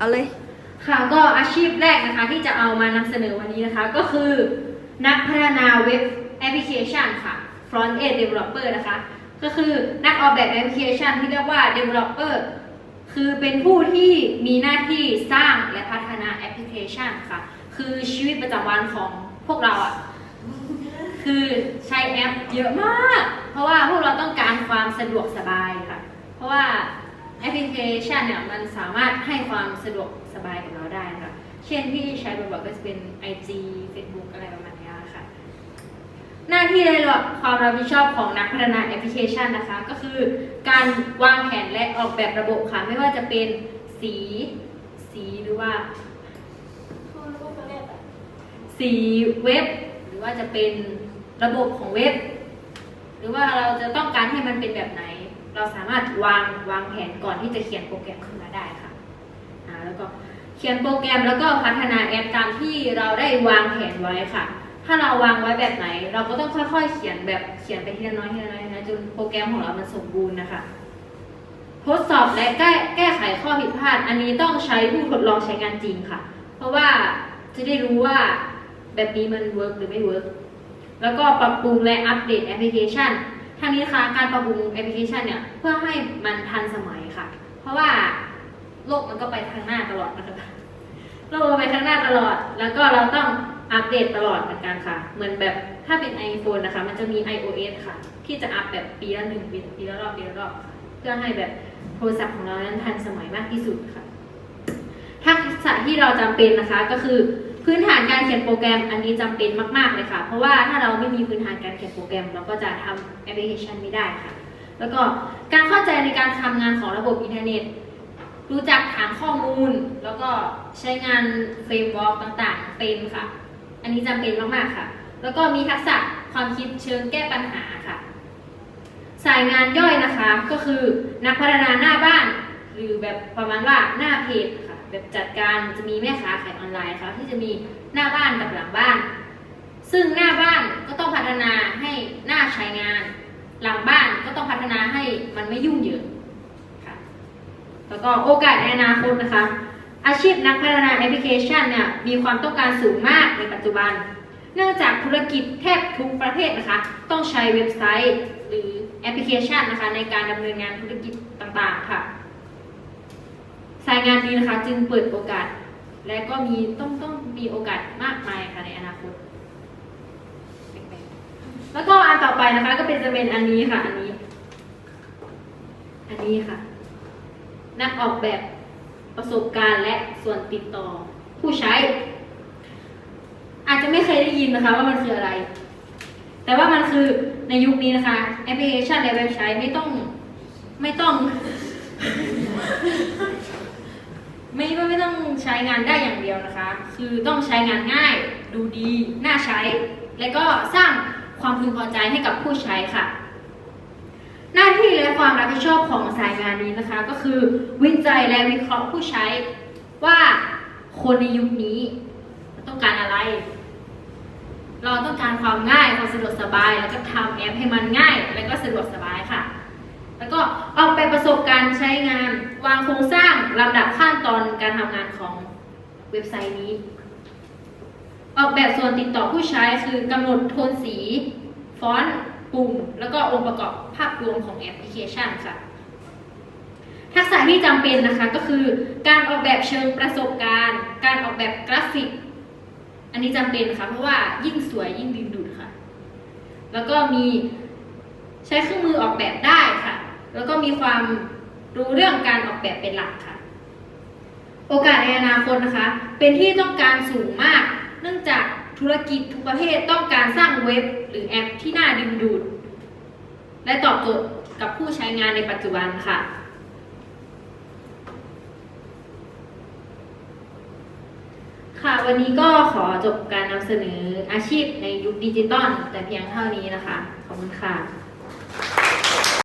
เอาเลย ค่ะก็อาชีพแรกนะคะที่จะเอามานำเสนอวันนี้นะคะ ก็คือนักพัฒนาเว็บแอปพลิเคชันค่ะ front end developer นะคะ ก็คือนักออกแบบแอปพลิเคชันที่เรียกว่า developer คือเป็นผู้ที่มีหน้าที่สร้างและพัฒนาแอปพลิเคชันค่ะ คือชีวิตประจำวันของพวกเราอะคือใช้แอปเยอะมาก เพราะว่าพวกเราต้องการความสะดวกสบายค่ะ เพราะว่า แอปพลิเคชันเนี่ยมันสามารถให้ความสะดวกสบายกับเราได้ค่ะ เช่นที่ใช้บ่อยๆก็จะเป็น IG Facebook อะไรประมาณนี้ค่ะ หน้าที่และความรับผิดชอบของนักพัฒนาแอปพลิเคชันนะคะ ก็คือการวางแผนและออกแบบระบบค่ะ ไม่ว่าจะเป็นสี สีหรือว่า สีเว็บ หรือว่าจะเป็นระบบของเว็บ หรือว่าเราจะต้องการให้มันเป็นแบบไหน เราสามารถวางวางแผนก่อนที่จะเขียนโปรแกรมขึ้นมาได้ค่ะอ่าแล้วก็เขียนโปรแกรมแล้วก็พัฒนาแอปตามที่เราได้วางแผนไว้ค่ะ ถ้าเราวางไว้แบบไหน เราก็ต้องค่อยๆ เขียนแบบเขียนไปทีละน้อยทีละน้อยนะจนโปรแกรมของเรามันสมบูรณ์นะคะ ทดสอบและแก้แก้ไขข้อผิดพลาด อันนี้ต้องใช้ผู้ทดลองใช้งานจริงค่ะ เพราะว่าจะได้รู้ว่าแบบนี้มันเวิร์กหรือไม่เวิร์กแล้วก็ปรับปรุงและอัปเดตแอปพลิเคชัน ทางนี้นะคะการปรับปรุงแอปพลิเคชันเนี่ยเพื่อให้มันทันสมัยค่ะ เพราะว่าโลกมันก็ไปทางหน้าตลอดนะคะโลกไปทางหน้าตลอด แล้วก็เราต้องอัปเดตตลอดเหมือนกันค่ะ เหมือนแบบถ้าเป็น iPhone นะคะ มันจะมี iOS ค่ะ ที่จะอัปแบบปีละหนึ่งปีปีละรอบปีละรอบเพื่อให้แบบโทรศัพท์ของเรานั้นทันสมัยมากที่สุดค่ะทักษะที่เราจำเป็นนะคะก็คือ พื้นฐานการเขียนโปรแกรมอันนี้จำเป็นมาก ๆ เลยค่ะ เพราะว่าถ้าเราไม่มีพื้นฐานการเขียนโปรแกรม เราก็จะทำแอปพลิเคชันไม่ได้ค่ะ แล้วก็การเข้าใจในการทำงานของระบบอินเทอร์เน็ต รู้จักฐานข้อมูล แล้วก็ใช้งานเฟรมวอร์กต่างๆ เป็นค่ะ อันนี้จำเป็นมาก ๆ ค่ะ แล้วก็มีทักษะความคิดเชิงแก้ปัญหาค่ะ สายงานย่อยนะคะก็คือนักพัฒนาหน้าบ้าน หรือแบบประมาณว่าหน้าเพจค่ะ แบบจัดการจะมีแม่ค้าขายออนไลน์ค่ะที่จะมีหน้าบ้านกับหลังบ้าน ซึ่งหน้าบ้านก็ต้องพัฒนาให้หน้าใช้งาน หลังบ้านก็ต้องพัฒนาให้มันไม่ยุ่งเหยิงค่ะแล้วก็โอกาสในอนาคตนะคะ อาชีพนักพัฒนาแอปพลิเคชันเนี่ยมีความต้องการสูงมากในปัจจุบัน เนื่องจากธุรกิจแทบทุกประเภทนะคะ ต้องใช้เว็บไซต์หรือแอปพลิเคชันนะคะในการดำเนินงานธุรกิจต่างๆค่ะ สายงานนี้นะคะ จึงเปิดโอกาส และก็มีต้องต้องมีโอกาสมากมายค่ะในอนาคต แล้วก็อันต่อไปนะคะ ก็เป็นจะเป็นอันนี้ค่ะ อันนี้ อันนี้ค่ะ นักออกแบบประสบการณ์และส่วนติดต่อ ผู้ใช้ อาจจะไม่เคยได้ยินนะคะ ว่ามันคืออะไร แต่ว่ามันคือในยุคนี้นะคะ แอปพลิเคชันและเว็บไซต์ไม่ต้องไม่ต้อง ไม่ไม่ไม่ต้อง ใช้งานได้อย่างเดียวนะคะ คือต้องใช้งานง่าย ดูดี น่าใช้ และก็สร้างความพึงพอใจให้กับผู้ใช้ค่ะ หน้าที่และความรับผิดชอบของสายงานนี้นะคะ ก็คือวิจัยและวิเคราะห์ผู้ใช้ว่าคนในยุคนี้ต้องการอะไร เราต้องการความง่ายความสะดวกสบาย แล้วก็ทำแอปให้มันง่าย และก็สะดวกสบายค่ะ แล้วก็ออกแบบประสบการณ์ใช้งานวางโครงสร้างลำดับขั้นตอนการทำงานของเว็บไซต์นี้ ออกแบบส่วนติดต่อผู้ใช้คือกำหนดโทนสี ฟอนต์ปุ่ม แล้วก็องค์ประกอบภาพรวมของแอปพลิเคชันค่ะ ทักษะที่จำเป็นนะคะก็คือ การออกแบบเชิงประสบการณ์ การออกแบบกราฟิก อันนี้จำเป็นค่ะเพราะว่ายิ่งสวยยิ่งดึงดูดค่ะ แล้วก็มีใช้เครื่องมือออกแบบได้ค่ะ แล้วก็มีความรู้เรื่องการออกแบบเป็นหลักค่ะ โอกาสในอนาคตนะคะ เป็นที่ต้องการสูงมาก เนื่องจากธุรกิจทุกประเภทต้องการสร้างเว็บหรือแอปที่น่าดึงดูด และตอบโจทย์กับผู้ใช้งานในปัจจุบันค่ะค่ะ วันนี้ก็ขอจบการนำเสนออาชีพในยุคดิจิตอลแต่เพียงเท่านี้นะคะ ขอบคุณค่ะ